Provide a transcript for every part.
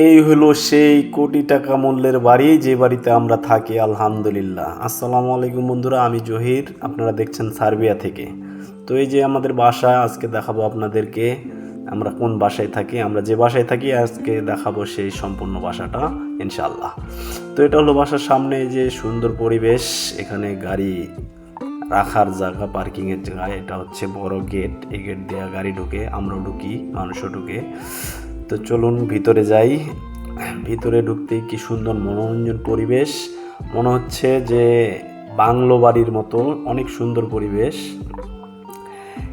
এই হলো সেই কোটি টাকা মূল্যের বাড়ি, যে বাড়িতে আমরা থাকি, আলহামদুলিল্লাহ। আসসালামু আলাইকুম বন্ধুরা, আমি জহির, আপনারা দেখছেন সার্বিয়া থেকে। তো এই যে আমাদের বাসা, আজকে দেখাবো আপনাদেরকে আমরা কোন বাসায় থাকি, আমরা যে বাসায় থাকি, আজকে দেখাবো সেই সম্পূর্ণ বাসাটা ইনশাল্লাহ তো এটা হলো বাসার সামনে যে সুন্দর পরিবেশ, এখানে গাড়ি রাখার জায়গা, পার্কিংয়ের জায়গা, এটা হচ্ছে বড় গেট, এই গেট দেওয়া গাড়ি ঢুকে, আমরাও ঢুকি, মানুষও ঢুকে। তো চলুন ভিতরে যাই। ভিতরে ঢুকতেই কি সুন্দর মনোরঞ্জন পরিবেশ। মনে হচ্ছে যে বাংলো বাড়ির মতো, অনেক সুন্দর পরিবেশ।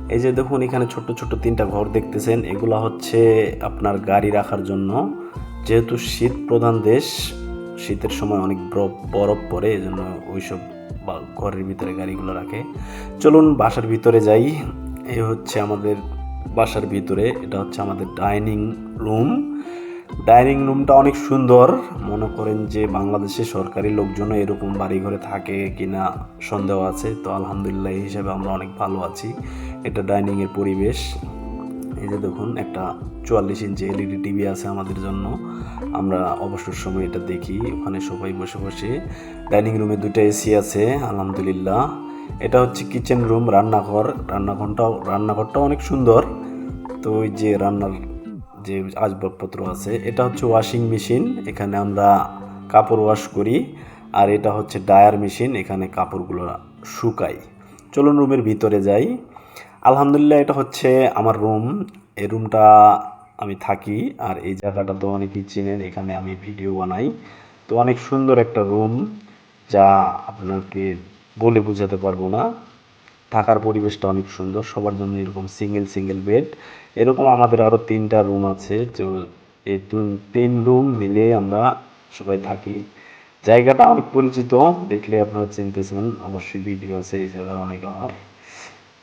এই যে দেখুন, এখানে ছোট্ট ছোট্ট তিনটা ঘর দেখতেছেন। এগুলা হচ্ছে আপনার গাড়ি রাখার জন্য। যেহেতু শীত প্রধান দেশ, শীতের সময় অনেক বরফ পড়ে এই জন্য ওইসব ঘরের ভিতরে গাড়িগুলো রাখে। চলুন বাসার ভিতরে যাই। এই হচ্ছে আমাদের বাসার ভিতরে, এটা হচ্ছে আমাদের ডাইনিং রুম। ডাইনিং রুমটা অনেক সুন্দর। মনে করেন যে বাংলাদেশে সরকারি লোকজন এরকম বাড়ি ঘরে থাকে কিনা সন্দেহ আছে। তো আলহামদুলিল্লাহ, এই হিসাবে আমরা অনেক ভালো আছি। এটা ডাইনিংয়ের পরিবেশ। এই যে দেখুন, একটা চুয়াল্লিশ ইঞ্চি এলইডি টিভি আছে আমাদের জন্য। আমরা অবসর সময় এটা দেখি, ওখানে সবাই বসে বসে। ডাইনিং রুমে দুটো এসি আছে, আলহামদুলিল্লাহ। এটা হচ্ছে কিচেন রুম, রান্নাঘর। রান্নাঘরটাও রান্নাঘরটাও অনেক সুন্দর। তো ওই যে রান্নার যে আসবাবপত্র আছে, এটা হচ্ছে ওয়াশিং মেশিন এখানে আমরা কাপড় ওয়াশ করি, আর এটা হচ্ছে ডায়ার মেশিন এখানে কাপড়গুলো শুকাই। চলুন রুমের ভিতরে যাই। আলহামদুলিল্লাহ, এটা হচ্ছে আমার রুম এই রুমটা আমি থাকি, আর এই জায়গাটা তো অনেকেই চিনেন এখানে আমি ভিডিও বানাই। তো অনেক সুন্দর একটা রুম যা আপনাকে বলে বোঝাতে পারব না। থাকার পরিবেশটা অনেক সুন্দর, সবার জন্য এরকম সিঙ্গেল সিঙ্গেল বেড এরকম আমাদের আরও তিনটা রুম আছে, তো এই তিন- রুম মিলে আমরা সবাই থাকি। জায়গাটা অনেক পরিচিত, দেখলে আপনারা চিনতেছেন, অবশ্যই ভিডিও আছে জায়গার অনেক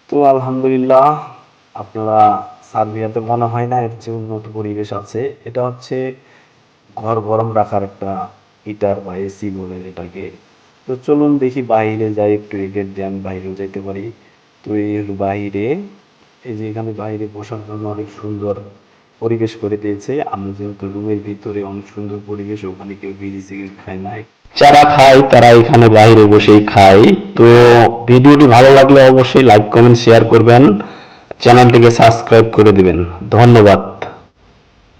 তো আলহামদুলিল্লাহ, আপনারা সার্বিয়াতে মনে হয় না, এর যে উন্নত পরিবেশ আছে। এটা হচ্ছে ঘর গরম রাখার একটা হিটার বা এসি বলে এটাকে। তো চলুন দেখি, বাইরে যাই, একটু এগেট দেন বাইরেও যেতে পারি। তো এর বাইরে, এই যে এখানে বাইরে বসার জন্য অনেক সুন্দর পরিবেশ করে দিয়েছে। আমি যেহেতু রুমের ভিতরে অনেক সুন্দর পরিবেশ, ওখানে কেউ বিড়ি সিগারেট খায় নাই। যারা খায়, তারা এখানে বাইরে বসেই খায়। তো ভিডিওটি ভালো লাগলে অবশ্যই লাইক কমেন্ট শেয়ার করবেন। চ্যানেলটিকে সাবস্ক্রাইব করে দিবেন। ধন্যবাদ।